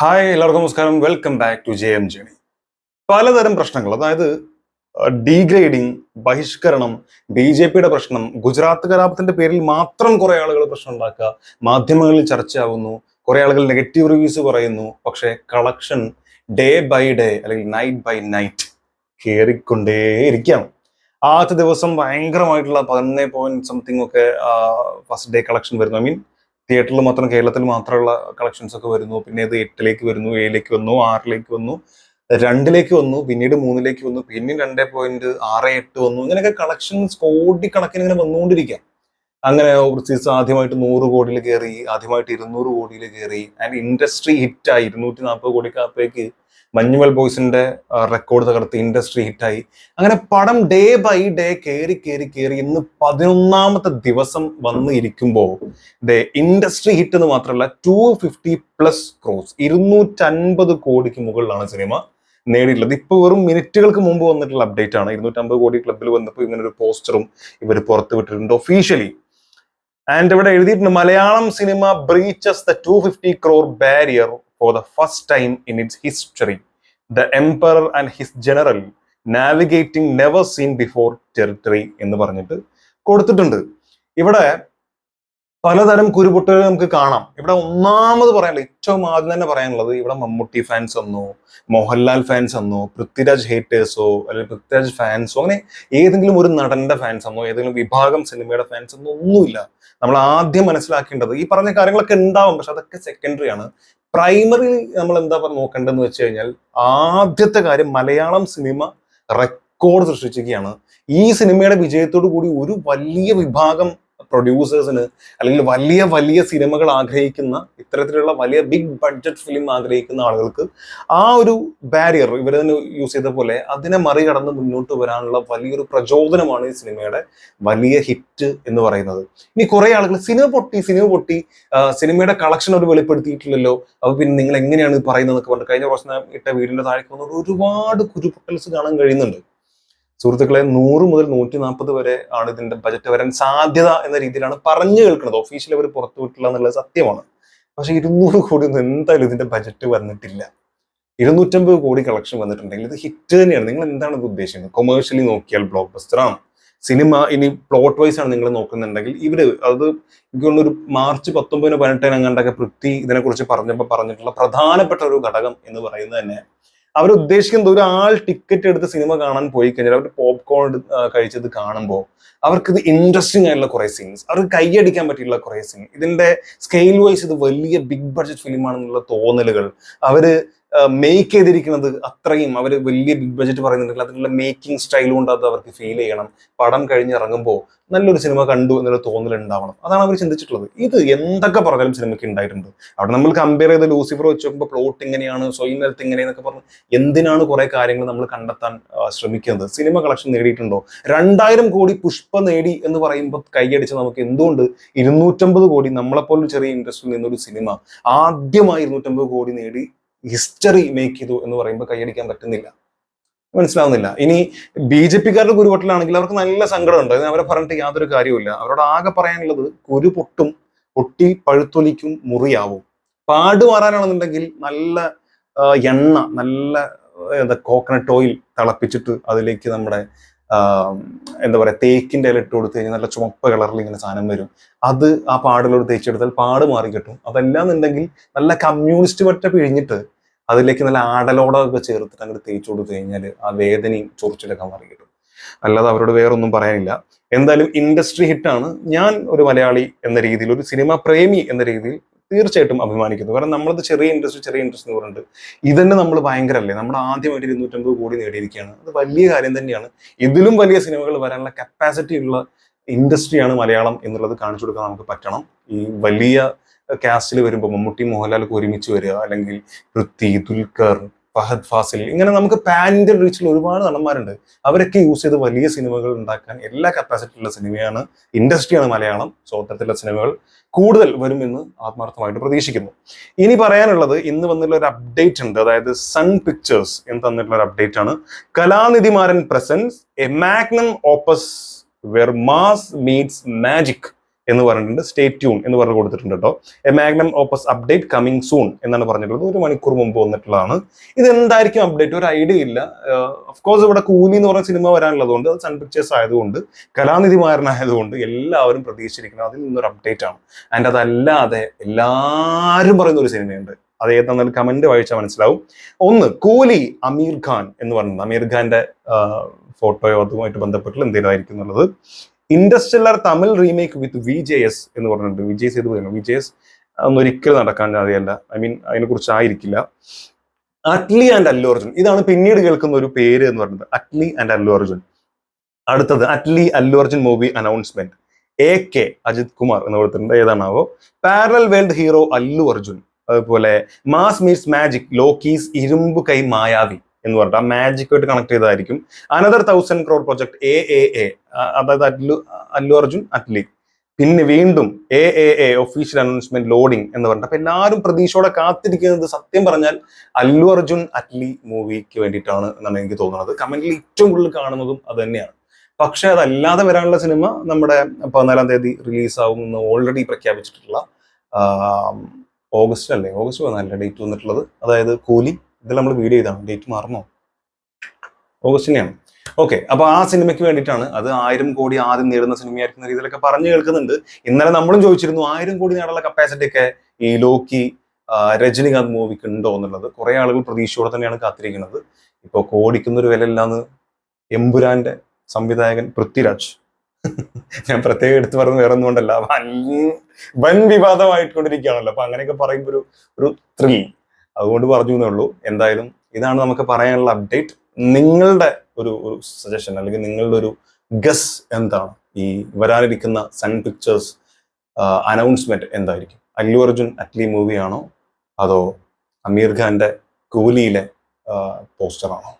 Hi എല്ലാവർക്കും നമസ്കാരം. Welcome back to J M journey പലതരം പ്രശ്നങ്ങൾ അതായത് ഡീഗ്രേഡിങ് ബഹിഷ്കരണം ബി ജെ പിയുടെ പ്രശ്നം ഗുജറാത്ത് കലാപത്തിന്റെ പേരിൽ മാത്രം കുറെ ആളുകൾ പ്രശ്നം ഉണ്ടാക്കുക മാധ്യമങ്ങളിൽ ചർച്ചയാവുന്നു കുറെ ആളുകൾ നെഗറ്റീവ് റിവ്യൂസ് പറയുന്നു പക്ഷേ കളക്ഷൻ ഡേ ബൈ ഡേ അല്ലെങ്കിൽ നൈറ്റ് ബൈ നൈറ്റ് കയറിക്കൊണ്ടേയിരിക്കുകയാണ് ആദ്യത്തെ ദിവസം ഭയങ്കരമായിട്ടുള്ള പതിനൊന്ന് പോയിന്റ് സംതിങ് ഒക്കെ ഫസ്റ്റ് ഡേ കളക്ഷൻ വരുന്നു. ഐ മീൻ തിയേറ്ററിൽ മാത്രം കേരളത്തിൽ മാത്രമുള്ള കളക്ഷൻസ് ഒക്കെ വരുന്നു. പിന്നെ ഇത് എട്ടിലേക്ക് വരുന്നു ഏഴിലേക്ക് വന്നു ആറിലേക്ക് വന്നു രണ്ടിലേക്ക് വന്നു പിന്നീട് മൂന്നിലേക്ക് വന്നു പിന്നെ രണ്ടേ പോയിന്റ് ആറ് എട്ട് വന്നു. ഇങ്ങനെയൊക്കെ കളക്ഷൻസ് കോടിക്കണക്കിന് ഇങ്ങനെ വന്നുകൊണ്ടിരിക്കാം അങ്ങനെ ഓവർസീസ് ആദ്യമായിട്ട് നൂറ് കോടിയിൽ കയറി ആദ്യമായിട്ട് ഇരുന്നൂറ് കോടിയിൽ കയറി. ആൻഡ് ഇൻഡസ്ട്രി ഹിറ്റായി ഇരുന്നൂറ്റി നാൽപ്പത് കോടിക്കകത്തേക്ക് മഞ്ഞുമൽ ബോയ്സിന്റെ റെക്കോർഡ് തകർത്ത് ഇൻഡസ്ട്രി ഹിറ്റായി അങ്ങനെ പടം ഡേ ബൈ ഡേ കയറി കയറി കയറി ഇന്ന് പതിനൊന്നാമത്തെ ദിവസം വന്ന് ഇരിക്കുമ്പോൾ ദേ ഇൻഡസ്ട്രി ഹിറ്റ് എന്ന് മാത്രമല്ല ടു ഫിഫ്റ്റി പ്ലസ് ക്രോസ് ഇരുന്നൂറ്റൻപത് കോടിക്ക് മുകളിലാണ് സിനിമ നേടിയിട്ടുള്ളത്. ഇപ്പൊ വെറും മിനിറ്റുകൾക്ക് മുമ്പ് വന്നിട്ടുള്ള അപ്ഡേറ്റ് ആണ്. ഇരുന്നൂറ്റമ്പത് കോടി ക്ലബിൽ വന്നപ്പോൾ ഇങ്ങനെ ഒരു പോസ്റ്ററും ഇവർ പുറത്തുവിട്ടിട്ടുണ്ട് ഒഫീഷ്യലി ആൻഡ് ഇവിടെ എഴുതിയിട്ടുണ്ട് Malayalam cinema breaches the two fifty crore barrier for the first time in its history the emperor and his general navigating never seen before territory എന്ന് പറഞ്ഞിട്ട് കൊടുത്തിട്ടുണ്ട്. ഇവിടെ പലതരം കുരുപൊട്ടുകൾ നമുക്ക് കാണാം. ഇവിടെ ഒന്നാമത് പറയാനുള്ളത് ഏറ്റവും ആദ്യം തന്നെ പറയാനുള്ളത് ഇവിടെ മമ്മൂട്ടി ഫാൻസ് വന്നു മോഹൻലാൽ ഫാൻസ് വന്നു പൃഥ്വിരാജ് ഹേറ്റേഴ്സോ അല്ലെങ്കിൽ പൃഥ്വിരാജ് ഫാൻസോ അങ്ങനെ ഏതെങ്കിലും ഒരു നടന്റെ ഫാൻസ് എന്നോ ഏതെങ്കിലും വിഭാഗം സിനിമയുടെ ഫാൻസ് എന്നോ ഒന്നുമില്ല. നമ്മൾ ആദ്യം മനസ്സിലാക്കേണ്ടത് ഈ പറഞ്ഞ കാര്യങ്ങളൊക്കെ ഉണ്ടാവും പക്ഷെ അതൊക്കെ സെക്കൻഡറി ആണ്. പ്രൈമറി നമ്മൾ എന്താ നോക്കേണ്ടതെന്ന് വെച്ച് കഴിഞ്ഞാൽ ആദ്യത്തെ കാര്യം മലയാളം സിനിമ റെക്കോർഡ് സൃഷ്ടിച്ചിരിക്കുകയാണ്. ഈ സിനിമയുടെ വിജയത്തോടു കൂടി ഒരു വലിയ വിഭാഗം പ്രൊഡ്യൂസേഴ്സിന് അല്ലെങ്കിൽ വലിയ വലിയ സിനിമകൾ ആഗ്രഹിക്കുന്ന ഇത്തരത്തിലുള്ള വലിയ ബിഗ് ബഡ്ജറ്റ് ഫിലിം ആഗ്രഹിക്കുന്ന ആളുകൾക്ക് ആ ഒരു ബാരിയർ ഇവർ തന്നെ യൂസ് ചെയ്ത പോലെ അതിനെ മറികടന്ന് മുന്നോട്ട് വരാനുള്ള വലിയൊരു പ്രചോദനമാണ് ഈ സിനിമയുടെ വലിയ ഹിറ്റ് എന്ന് പറയുന്നത്. ഇനി കുറെ ആളുകൾ സിനിമ പൊട്ടി സിനിമ പൊട്ടി സിനിമയുടെ കളക്ഷൻ അവർ വെളിപ്പെടുത്തിയിട്ടില്ലല്ലോ. അപ്പൊ പിന്നെ നിങ്ങൾ എങ്ങനെയാണ് പറയുന്നത് എന്നൊക്കെ പറഞ്ഞു കഴിഞ്ഞ പ്രാവശ്യം ഇട്ട വീടിന്റെ താഴേക്ക് വന്നിട്ട് ഒരുപാട് കുരുപൊട്ടൽസ് കാണാൻ കഴിയുന്നുണ്ട്. സുഹൃത്തുക്കളെ നൂറ് മുതൽ നൂറ്റി നാൽപ്പത് വരെ ആണ് ഇതിന്റെ ബജറ്റ് വരാൻ സാധ്യത എന്ന രീതിയിലാണ് പറഞ്ഞു കേൾക്കുന്നത്. ഒഫീഷ്യലി അവർ പുറത്തുവിട്ടില്ല എന്നുള്ളത് സത്യമാണ്. പക്ഷെ ഇരുന്നൂറ് കോടി ഒന്നും എന്തായാലും ഇതിന്റെ ബജറ്റ് വന്നിട്ടില്ല. ഇരുന്നൂറ്റമ്പത് കോടി കളക്ഷൻ വന്നിട്ടുണ്ടെങ്കിൽ ഇത് ഹിറ്റ് തന്നെയാണ്. നിങ്ങൾ എന്താണ് ഇത് ഉദ്ദേശിക്കുന്നത്? കൊമേഴ്ഷ്യലി നോക്കിയാൽ ബ്ലോക്ക് ബസ്റ്റർ ആണ്. സിനിമ ഇനി പ്ലോട്ട് വൈസ് ആണ് നിങ്ങൾ നോക്കുന്നുണ്ടെങ്കിൽ ഇവർ അത് എനിക്ക് ഒരു മാർച്ച് പത്തൊമ്പതിന് പതിനെട്ടിന് അങ്ങാണ്ടൊക്കെ പൃഥ്വി ഇതിനെക്കുറിച്ച് പറഞ്ഞപ്പോൾ പറഞ്ഞിട്ടുള്ള പ്രധാനപ്പെട്ട ഒരു ഘടകം എന്ന് പറയുന്നത് തന്നെ അവർ ഉദ്ദേശിക്കുന്നത് ഒരു ആൾ ടിക്കറ്റ് എടുത്ത് സിനിമ കാണാൻ പോയി കഴിഞ്ഞാൽ അവർ പോപ്കോൺ കഴിച്ചത് കാണുമ്പോൾ അവർക്കിത് ഇൻട്രസ്റ്റിംഗ് ആയിട്ടുള്ള കുറേ സീൻസ് അവർക്ക് കൈയടിക്കാൻ പറ്റിയുള്ള കുറേ സീൻ ഇതിന്റെ സ്കെയിൽ വൈസ് ഇത് വലിയ ബിഗ് ബഡ്ജറ്റ് ഫിലിമാണെന്നുള്ള തോന്നലുകൾ അവർ മേക്ക് ചെയ്തിരിക്കുന്നത് അത്രയും അവർ വലിയ ബിഗ് ബഡ്ജറ്റ് പറയുന്നുണ്ടെങ്കിൽ അതിനുള്ള മേക്കിംഗ് സ്റ്റൈൽ കൊണ്ട് അത് അവർക്ക് ഫീൽ ചെയ്യണം. പടം കഴിഞ്ഞ് ഇറങ്ങുമ്പോൾ നല്ലൊരു സിനിമ കണ്ടു എന്നൊരു തോന്നൽ ഉണ്ടാവണം അതാണ് അവർ ചിന്തിച്ചിട്ടുള്ളത്. ഇത് എന്തൊക്കെ പറഞ്ഞാലും സിനിമയ്ക്ക് ഉണ്ടായിട്ടുണ്ട് അവിടെ നമ്മൾ കമ്പയർ ചെയ്ത് ലൂസിഫർ വെച്ച് നോക്കുമ്പോൾ പ്ലോട്ട് ഇങ്ങനെയാണ് സ്വയം നിലത്ത് ഇങ്ങനെയെന്നൊക്കെ പറഞ്ഞ് എന്തിനാണ് കുറെ കാര്യങ്ങൾ നമ്മൾ കണ്ടെത്താൻ ശ്രമിക്കുന്നത്? സിനിമ കളക്ഷൻ നേടിയിട്ടുണ്ടോ? രണ്ടായിരം കോടി പുഷ്പ നേടി എന്ന് പറയുമ്പോൾ കൈയടിച്ച് നമുക്ക് എന്തുകൊണ്ട് ഇരുന്നൂറ്റമ്പത് കോടി നമ്മളെപ്പോലൊരു ചെറിയ ഇൻഡസ്ട്രിയിൽ നിന്നൊരു സിനിമ ആദ്യമായി ഇരുന്നൂറ്റമ്പത് കോടി നേടി ഹിസ്റ്ററി മേക്ക് ചെയ്തു എന്ന് പറയുമ്പോൾ കൈയടിക്കാൻ പറ്റുന്നില്ല. മനസ്സിലാവുന്നില്ല. ഇനി ബി ജെ പിക്കാരുടെ കുരുപൊട്ടലാണെങ്കിൽ അവർക്ക് നല്ല സങ്കടമുണ്ട്. അവരെ പറഞ്ഞിട്ട് യാതൊരു കാര്യവുമില്ല. അവരോട് ആകെ പറയാനുള്ളത് കുരു പൊട്ടും പൊട്ടി പഴുത്തൊലിക്കും മുറിയാവും. പാട് മാറാനാണെന്നുണ്ടെങ്കിൽ നല്ല എണ്ണ നല്ല എന്താ കോക്കനട്ട് ഓയിൽ തിളപ്പിച്ചിട്ട് അതിലേക്ക് നമ്മുടെ എന്താ പറയുക തേക്കിന്റെ ഇല ഇട്ട് കൊടുത്തു കഴിഞ്ഞാൽ നല്ല ചുമപ്പ് കളറിൽ ഇങ്ങനെ സാധനം വരും. അത് ആ പാടിലോട് തേച്ചെടുത്താൽ പാട് മാറി കിട്ടും. അതെല്ലാം എന്നുണ്ടെങ്കിൽ നല്ല കമ്മ്യൂണിസ്റ്റ് പറ്റ പിഴിഞ്ഞിട്ട് അതിലേക്ക് നല്ല ആടലോടൊക്കെ ചേർത്തിട്ട് അങ്ങോട്ട് തേച്ച് കൊടുത്തു കഴിഞ്ഞാൽ ആ വേദനയും ചൊറിച്ചിലൊക്കെ മാറി കിട്ടും. അല്ലാതെ അവരോട് വേറൊന്നും പറയാനില്ല. എന്തായാലും ഇൻഡസ്ട്രി ഹിറ്റാണ്. ഞാൻ ഒരു മലയാളി എന്ന രീതിയിൽ ഒരു സിനിമ പ്രേമി എന്ന രീതിയിൽ തീർച്ചയായിട്ടും അഭിമാനിക്കുന്നു. കാരണം നമ്മളത് ചെറിയ ഇൻട്രസ്റ്റ് ചെറിയ ഇൻട്രസ്റ്റ് എന്ന് പറഞ്ഞിട്ട് ഇതന്നെ നമ്മൾ ഭയങ്കരല്ലേ? നമ്മൾ ആദ്യമായിട്ട് ഇരുന്നൂറ്റമ്പത് കോടി നേടിയിരിക്കുകയാണ്. അത് വലിയ കാര്യം തന്നെയാണ്. ഇതിലും വലിയ സിനിമകൾ വരാനുള്ള കപ്പാസിറ്റി ഉള്ള ഇൻഡസ്ട്രിയാണ് മലയാളം എന്നുള്ളത് കാണിച്ചു കൊടുക്കാൻ നമുക്ക് പറ്റണം. ഈ വലിയ കാസ്റ്റിൽ വരുമ്പോൾ മമ്മൂട്ടി മോഹൻലാലൊക്കെ ഒരുമിച്ച് വരിക. അല്ലെങ്കിൽ പൃഥ്വി ദുൽഖർ ഫഹദ് ഫാസിൽ. ഇങ്ങനെ നമുക്ക് പാൻ ഇന്ത്യൻ റീച്ചിൽ ഒരുപാട് നടന്മാരുണ്ട്. അവരൊക്കെ യൂസ് ചെയ്ത് വലിയ സിനിമകൾ ഉണ്ടാക്കാൻ എല്ലാ കപ്പാസിറ്റിയുള്ള സിനിമയാണ് ഇൻഡസ്ട്രിയാണ് മലയാളം സോ അത്തരത്തിലുള്ള സിനിമകൾ കൂടുതൽ വരുമെന്ന് ആത്മാർത്ഥമായിട്ട് പ്രതീക്ഷിക്കുന്നു. ഇനി പറയാനുള്ളത് ഇന്ന് വന്നിട്ടുള്ള ഒരു അപ്ഡേറ്റ് ഉണ്ട്. അതായത് സൺ പിക്ചേഴ്സ് എന്ന് തന്നിട്ടുള്ള ഒരു അപ്ഡേറ്റ് ആണ്. Kalanithi Maran presents a magnum opus where mass meets magic എന്ന് പറഞ്ഞിട്ടുണ്ട്. സ്റ്റേ ട്യൂൺ എന്ന് പറഞ്ഞ് കൊടുത്തിട്ടുണ്ട് കേട്ടോ. A magnum opus update coming soon എന്നാണ് പറഞ്ഞിട്ടുള്ളത്. ഒരു മണിക്കൂർ മുമ്പ് വന്നിട്ടുള്ളതാണ്. ഇത് എന്തായിരിക്കും അപ്ഡേറ്റ് ഒരു ഐഡിയ ഇല്ല. കോഴ്സ് ഇവിടെ കൂലി എന്ന് പറഞ്ഞ സിനിമ വരാനുള്ളതുകൊണ്ട് അത് സൺ പിക്ചേഴ്സ് ആയതുകൊണ്ട് കലാനിധിമാരനായതുകൊണ്ട് എല്ലാവരും പ്രതീക്ഷിച്ചിരിക്കുന്നത് അതിൽ നിന്നൊരു അപ്ഡേറ്റ് ആണ്. ആൻഡ് അതല്ലാതെ എല്ലാവരും പറയുന്ന ഒരു സിനിമയുണ്ട്. അത് ഏതാണെന്നാലും കമന്റ് വായിച്ചാൽ മനസ്സിലാവും. ഒന്ന് കൂലി അമീർ ഖാൻ എന്ന് പറയുന്നത് അമീർ ഖാന്റെ ഫോട്ടോയോ അതുമായിട്ട് ബന്ധപ്പെട്ടുള്ള എന്തെങ്കിലും എന്നുള്ളത്. ഇൻഡസ്ട്രിയലർ Tamil remake with V J S എന്ന് പറഞ്ഞിട്ടുണ്ട്. Vijay Sethupathi V J S ഒരിക്കലും നടക്കാൻ കാര്യമല്ല ഐ മീൻ അതിനെ കുറിച്ച് ആയിരിക്കില്ല. അറ്റ്ലി ആൻഡ് അല്ലു അർജുൻ ഇതാണ് പിന്നീട് കേൾക്കുന്ന ഒരു പേര് എന്ന് പറയുന്നത് അറ്റ്ലി ആൻഡ് അല്ലു അർജുൻ അടുത്തത് Atlee Allu Arjun movie announcement A K Ajith Kumar എന്ന് കൊടുത്തിട്ടുണ്ട് ഏതാണാവോ? Parallel world hero Allu Arjun അതുപോലെ മാസ് മീറ്റ്സ് മാജിക് ലോക്കീസ് ഇരുമ്പ് കൈ മായാവി. എന്ന് പറഞ്ഞിട്ട് ആ മാജിക്കുമായിട്ട് connect ചെയ്തതായിരിക്കും. Another thousand crore project A A A അതായത് അല്ലു അല്ലു അർജുൻ അറ്റ്ലി. പിന്നെ വീണ്ടും A A A official announcement loading എന്ന് പറഞ്ഞിട്ട്. അപ്പൊ എല്ലാവരും പ്രതീക്ഷയോടെ കാത്തിരിക്കുന്നത് സത്യം പറഞ്ഞാൽ അല്ലു അർജുൻ അറ്റ്ലി മൂവിക്ക് വേണ്ടിയിട്ടാണ് എന്നാണ് എനിക്ക് തോന്നുന്നത്. കമന്റിൽ ഏറ്റവും കൂടുതൽ കാണുന്നതും അത് തന്നെയാണ്. പക്ഷെ അതല്ലാതെ വരാനുള്ള സിനിമ നമ്മുടെ പതിനാലാം തീയതി റിലീസാവും എന്ന് ഓൾറെഡി പ്രഖ്യാപിച്ചിട്ടുള്ള ഓഗസ്റ്റ് അല്ലേ? ഓഗസ്റ്റ് പതിനാലിലെ ഡേറ്റ് വന്നിട്ടുള്ളത്. അതായത് കൂലി ഇതിൽ നമ്മൾ വീഡിയോ ചെയ്താണ് ഡേറ്റ് മാറണോ ഓഗസ്റ്റിനെയാണ്. ഓക്കെ അപ്പൊ ആ സിനിമയ്ക്ക് വേണ്ടിയിട്ടാണ് അത് ആയിരം കോടി ആദ്യം നേടുന്ന സിനിമയായിരിക്കുന്ന രീതിയിലൊക്കെ പറഞ്ഞു കേൾക്കുന്നുണ്ട്. ഇന്നലെ നമ്മളും ചോദിച്ചിരുന്നു ആയിരം കോടി നേടാനുള്ള കപ്പാസിറ്റി ഒക്കെ ഈ ലോക്കി രജനികാന്ത് മൂവിക്ക് ഉണ്ടോ എന്നുള്ളത്? കുറെ ആളുകൾ പ്രതീക്ഷയോടെ തന്നെയാണ് കാത്തിരിക്കുന്നത്. ഇപ്പോൾ കോടിക്കുന്ന ഒരു വില ഇല്ലാന്ന് എമ്പുരാന്റെ സംവിധായകൻ പൃഥ്വിരാജ്. ഞാൻ പ്രത്യേകം എടുത്തു പറഞ്ഞു വേറെ ഒന്നുകൊണ്ടല്ല വൻ വൻ വിവാദമായിക്കൊണ്ടിരിക്കുകയാണല്ലോ. അപ്പൊ അങ്ങനെയൊക്കെ പറയുമ്പോൾ ഒരു ഒരു ത്രിൽ അതുകൊണ്ട് പറഞ്ഞു എന്നേ ഉള്ളൂ എന്തായാലും ഇതാണ് നമുക്ക് പറയാനുള്ള അപ്ഡേറ്റ് നിങ്ങളുടെ ഒരു ഒരു സജഷൻ അല്ലെങ്കിൽ നിങ്ങളുടെ ഒരു ഗസ് എന്താണ്? ഈ വരാനിരിക്കുന്ന സൺ പിക്ചേഴ്സ് അനൗൺസ്മെന്റ് എന്തായിരിക്കും? അല്ലു അർജുൻ അറ്റ്ലി മൂവിയാണോ അതോ അമീർ ഖാന്റെ കൂലിയിലെ പോസ്റ്ററാണോ